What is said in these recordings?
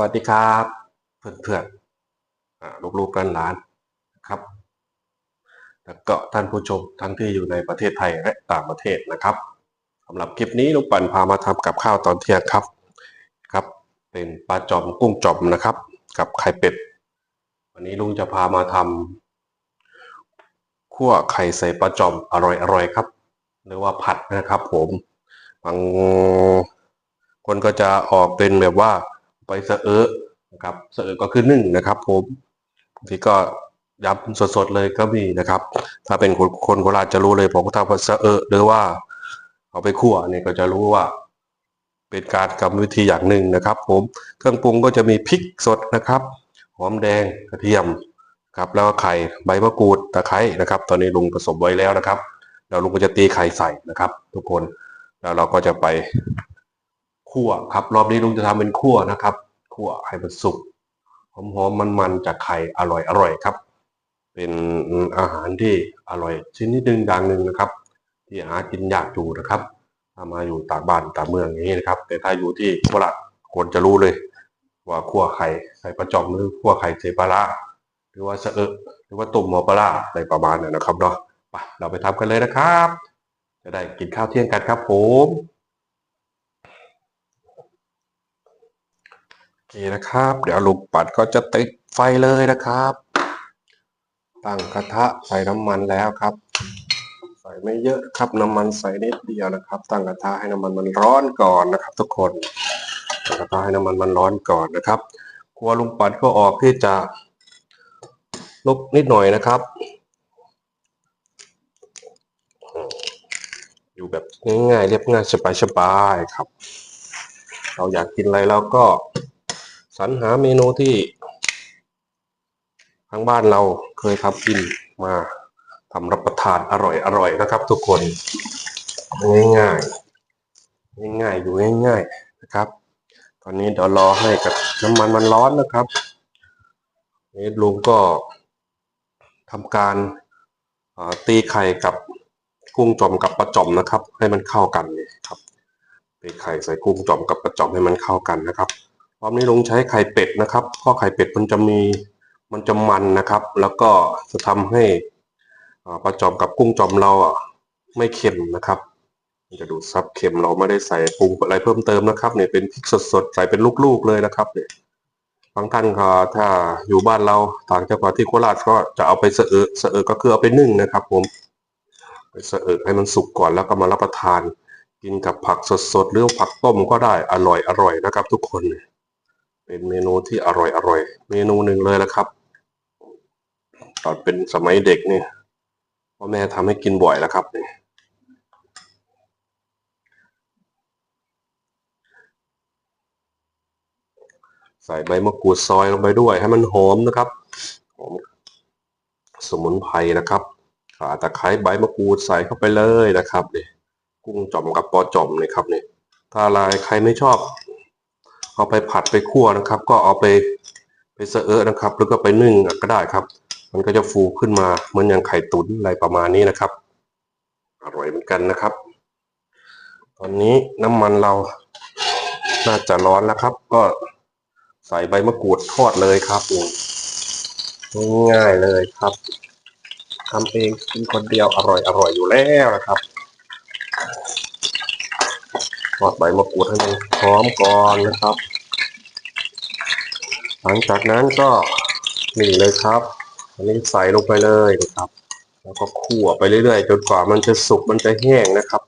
วัสดีครับเพื่อนๆอ่าลูกๆหลานๆนะครับ แล้วก็ท่านผู้ชมทั้งที่อยู่ในประเทศไทยและต่างประเทศนะครับสำหรับคลิปนี้ลุงปั่นพามาทำกับข้าวตอนเที่ยงครับครับ เป็นปลาจอมกุ้งจอมนะครับ กับไข่เป็ด วันนี้ลุงจะพามาทำคั่วไข่ใส่ปลาจอมอร่อยๆครับ หรือว่าผัดนะครับ ผมบางคนก็จะออกเป็นแบบว่า ไปเสอเอะนะครับเสอเอะก็คือนึ่งนะครับผมบางทีก็ยำสดๆเลยก็มีนะครับ ถ้าเป็นคนคนโคราชจะรู้เลยผมก็ทำว่าเสอเอะหรือว่า เอาไปคั่วเนี่ยก็จะรู้ว่าเป็นการกรรมวิธีอย่างหนึ่งนะครับ ผมเครื่องปรุงก็จะมีพริกสดนะครับหอมแดงกระเทียมครับแล้วก็ไข่ใบมะกรูดตะไคร้นะครับ ตอนนี้ลุงผสมไว้แล้วนะครับแล้วลุงก็จะตีไข่ใส่นะครับ ทุกคนแล้วเราก็จะไป คั่วครับรอบนี้ลุงจะทำเป็นคั่วนะครับคั่วให้มันสุกหอมๆมันๆจากไข่อร่อยอร่อยครับ เป็นอาหารที่อร่อยชิ้นนิดนึงอย่างหนึ่งนะครับ ที่หากินยากอยู่นะครับถ้ามาอยู่ต่างบ้านต่างเมืองอย่างนี้นะครับ แต่ถ้าอยู่ที่โคราชคนจะรู้เลย ว่าคั่วไข่ใส่ปลาจอมหรือคั่วไข่ใส่ปลาร้าหรือว่าเสอะหรือว่าตุ่มหมอปลาร้าอะไรประมาณนั้นนะครับเนาะไปเราไปทำกันเลยนะครับ จะได้กินข้าวเที่ยงกันครับผม โอเคนะครับ เดี๋ยวลุงปัดก็จะติดไฟเลยนะครับ ตั้งกระทะใส่น้ำมันแล้วครับ ใส่ไม่เยอะครับน้ำมันใส่นิดเดียวนะครับ ตั้งกระทะให้น้ำมันมันร้อนก่อนนะครับ ทุกคนตั้งกระทะให้น้ำมันมันร้อนก่อนนะครับครัวลุงปัดก็ออกที่จะลุกนิดหน่อยนะครับ อยู่แบบง่ายๆเรียบง่ายสบายๆครับ เราอยากกินอะไรเราก็ สรรหาเมนูที่ทางบ้านเราเคยทำกินมาทำรับประทานอร่อยๆนะครับ ทุกคนง่ายๆง่ายๆอยู่ง่าย ๆนะครับ ตอนนี้เดี๋ยวรอให้กับน้ำมันมันร้อนนะครับนี่ลุงก็ทำการตีไข่กับกุ้งจอมกับปลาจอมนะครับ ให้มันเข้ากันเลยครับตีไข่ใส่กุ้งจอมกับปลาจอมให้มันเข้ากันนะครับ รอบนี้ลุงใช้ไข่เป็ดนะครับเพราะไข่เป็ดมันจะมีมันจะมันนะครับ แล้วก็จะทำให้ปลาจอมกับกุ้งจอมเราอะไม่เค็มนะครับจะดูดซับเค็มเราไม่ได้ใส่ปรุงอะไรเพิ่มเติมนะครับเนี่ยเป็นพริกสดๆใส่เป็นลูกๆเลยนะครับเนี่ยบางท่านก็ถ้าอยู่บ้านเราต่างจังหวัดที่โคราชก็จะเอาไปเสอเอเสอะเอก็คือเอาไปนึ่งนะครับ ผมไปเสอะเอให้มันสุกก่อนแล้วก็มารับประทาน กินกับผักสดๆหรือผักต้มก็ได้อร่อยอร่อยนะครับ ทุกคน เป็นเมนูที่อร่อยอร่อย เมนูหนึ่งเลยละครับ ตอนเป็นสมัยเด็กเนี่ยพ่อแม่ทำให้กินบ่อยแล้วครับเนี่ยใส่ใบมะกรูดซอยลงไปด้วยให้มันหอมนะครับหอมสมุนไพรนะครับข่าตะไคร้ใบมะกรูดใส่เข้าไปเลยนะครับเนี่ยกุ้งจ่อมกับปอจ่อมนี่ครับเนี่ยถ้าอะไรใครไม่ชอบ เอาไปผัดไปคั่วนะครับ ก็เอาไปไปเสอะๆนะครับ แล้วก็ไปนึ่งก็ได้ครับ มันก็จะฟูขึ้นมาเหมือนอย่างไข่ตุ๋นอะไรประมาณนี้นะครับ อร่อยเหมือนกันนะครับ ตอนนี้น้ำมันเราน่าจะร้อนแล้วครับ ก็ใส่ใบมะกรูดทอดเลยครับง่ายเลยครับทำเองกินคนเดียวอร่อยอร่อยอยู่แล้วนะครับทอดใบมะกรูดให้มันหอมก่อนนะครับ หลังจากนั้นก็นี่เลยครับ อันนี้ใส่ลงไปเลยนะครับ แล้วก็คั่วไปเรื่อยๆ จนกว่ามันจะสุกมันจะแห้งนะครับ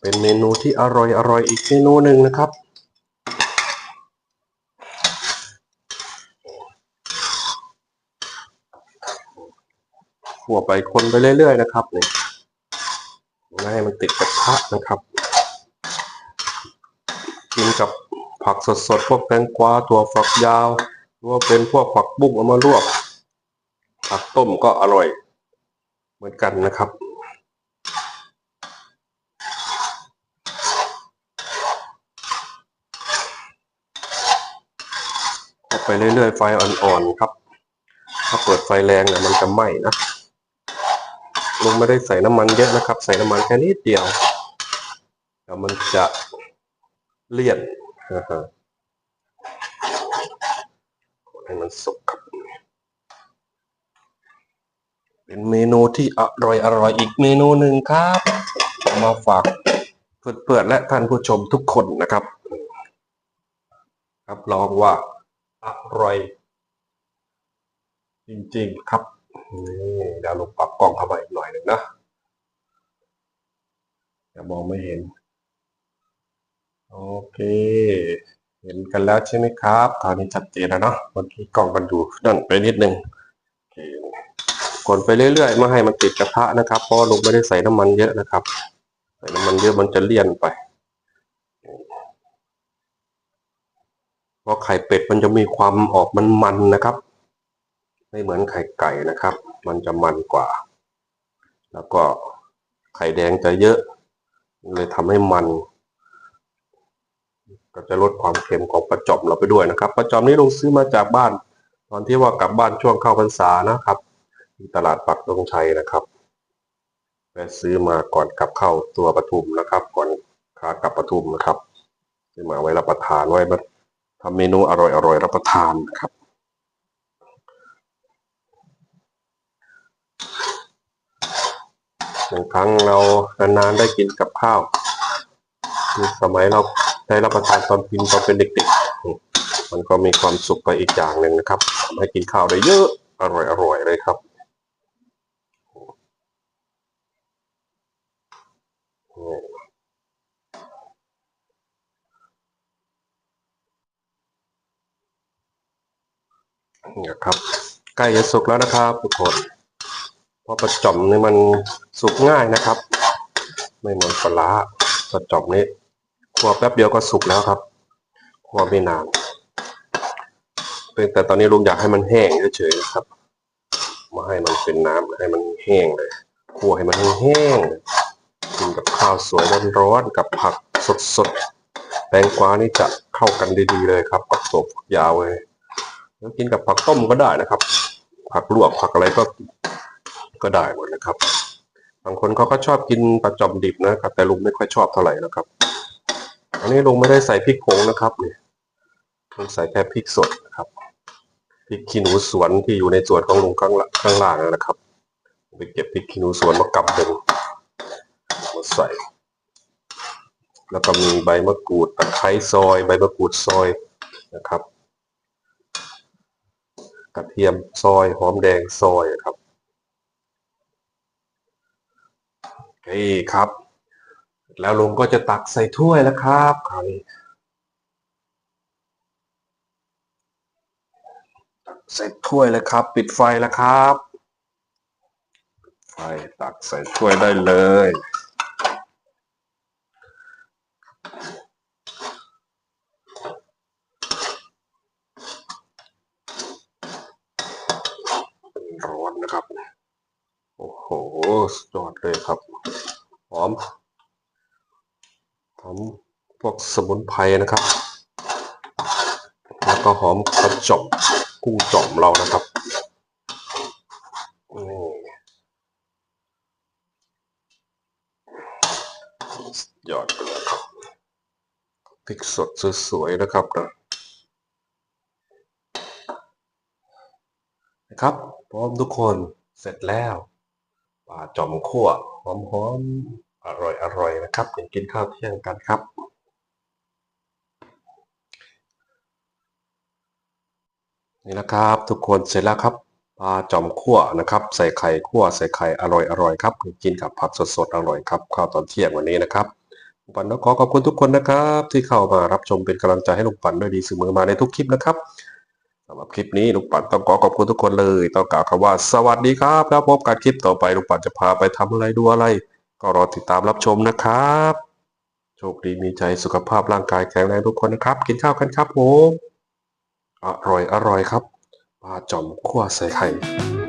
เป็นเมนูที่อร่อยอร่อยอีกเมนูหนึ่งนะครับขั่วไปคนไปเรื่อยๆนะครับนี่ไม่ให้มันติดกระทะนะครับ กินกับผักสดๆ พวกแตงกวาถั่วฝักยาวหรือว่าเป็นพวกผักบุ้งเอามาลวก ผักต้มก็อร่อย เหมือนกันนะครับเข้าไปเรื่อยๆ ไฟอ่อนๆครับ ถ้าเปิดไฟแรงเนี่ยมันจะไหม้นะลุงไม่ได้ใส่น้ำมันเยอะนะครับ ใส่น้ำมันแค่นิดเดียวแล้วมันจะ เลี่ยนให้มันสุกครับ เป็นเมนูที่อร่อยอร่อยอีกเมนูหนึ่งครับ มาฝากเพื่อนๆและท่านผู้ชมทุกคนนะครับครับรองว่าอร่อย จริงๆครับนี่เดี๋ยวลงปรับกล้องเข้ามาอีกหน่อยหนึ่งนะอย่ามองไม่เห็น โอเค เห็นกันแล้วใช่ไหมครับคราวนี้ชัดเจนแล้วเนาะเมื่อกี้กล้องมันดูนั่นไปนิดนึงกดไปเรื่อยๆไม่ให้มันติดกระทะนะครับเพราะลุงไม่ได้ใส่น้ำมันเยอะนะครับ ใส่น้ำมันเยอะมันจะเลี่ยนไปเพราะไข่เป็ดมันจะมีความออกมันๆนะครับ ไม่เหมือนไข่ไก่นะครับ มันจะมันกว่า แล้วก็ไข่แดงจะเยอะ เลยทำให้มัน ก็จะลดความเค็มของปลาจอมเราไปด้วยนะครับปลาจอมนี้ลุงซื้อมาจากบ้าน ตอนที่ว่ากลับบ้านช่วงเข้าพรรษานะครับที่ตลาดปักตงชัยนะครับไปซื้อมาก่อนกลับเข้าตัวปทุมนะครับ ก่อนขากลับปทุมนะครับซื้อมาไว้รับประทานไว้มาทำเมนูอร่อยๆรับประทานนะครับบางครั้งเรานานๆได้กินกับข้าวคือสมัยเรา ได้รับประทานตอนกินตอนเป็นเด็กๆ มันก็มีความสุขไปอีกอย่างหนึ่งนะครับทำให้กินข้าวได้เยอะอร่อยๆเลยครับนี่นะครับ ใกล้จะสุกแล้วนะครับทุกคนเพราะประจอมนี่มันสุกง่ายนะครับ ไม่เหมือนปลาร้าประจอมนี่ คั่วแป๊บเดียวก็สุกแล้วครับคั่วไม่นานเพียงแต่ตอนนี้ลุงอยากให้มันแห้งเฉยๆนะครับมาให้มันเป็นน้ำให้มันแห้งเลยคั่วให้มันแห้งกินกับข้าวสวยร้อนๆกับผักสดๆแตงกวานี่จะเข้ากันดีๆเลยครับกับตัวฝักยาวเลยแล้วกินกับผักต้มก็ได้นะครับ ผักลวกผักอะไรก็ก็ได้หมดนะครับ บางคนเขาก็ชอบกินปลาจอมดิบนะครับ แต่ลุงไม่ค่อยชอบเท่าไหร่นะครับ อันนี้ลุงไม่ได้ใส่พริกผงนะครับเนี่ยลุงใส่แค่พริกสดนะครับพริกขี้หนูสวนที่อยู่ในสวนของลุงข้างละข้างล่างนะครับไปเก็บพริกขี้หนูสวนมากำเป็นมาใส่ แล้วก็มีใบมะกรูดตะไคร้ซอย ใบมะกรูดซอยนะครับ กระเทียมซอยหอมแดงซอยครับโอเคครับ แล้วลุงก็จะตักใส่ถ้วยแล้วครับคราวนี้ใส่ถ้วยเลยครับ ปิดไฟแล้วครับไฟตักใส่ถ้วยได้เลย ร้อนนะครับ โอ้โห สุดยอดเลยครับ หอม หอมพวกสมุนไพรนะครับ แล้วก็หอมกระจ่อมกุ้งจ่อมเรานะครับนี่ยอดเลยครับพริกสดสวยๆนะครับนะนะครับพร้อมทุกคนเสร็จแล้วปลาจอมขั่วหอมๆ อร่อยๆนะครับเดี๋ยวกินข้าวเที่ยงกันครับ นี่นะครับ ทุกคนเสร็จแล้วครับปลาจอมขั่วนะครับ ใส่ไข่ขั่วใส่ไข่อร่อยอร่อยครับกินกับผักสดๆอร่อยครับข้าวตอนเที่ยงวันนี้นะครับลุงปันต้องขอขอบคุณทุกคนนะครับ ที่เข้ามารับชมเป็นกำลังใจให้ลุงปันด้วยดีเสมอมาในทุกคลิปนะครับสำหรับคลิปนี้ลุงปันต้องขอขอบคุณทุกคนเลย ต้องกล่าวคำว่าสวัสดีครับ แล้วพบกันคลิปต่อไปลุงปันจะพาไปทำอะไรดูอะไร ก็รอติดตามรับชมนะครับ โชคดีมีใจสุขภาพร่างกายแข็งแรงทุกคนนะครับ กินข้าวกันครับผมอร่อยอร่อยครับปลาจ่อมคั่วใส่ไข่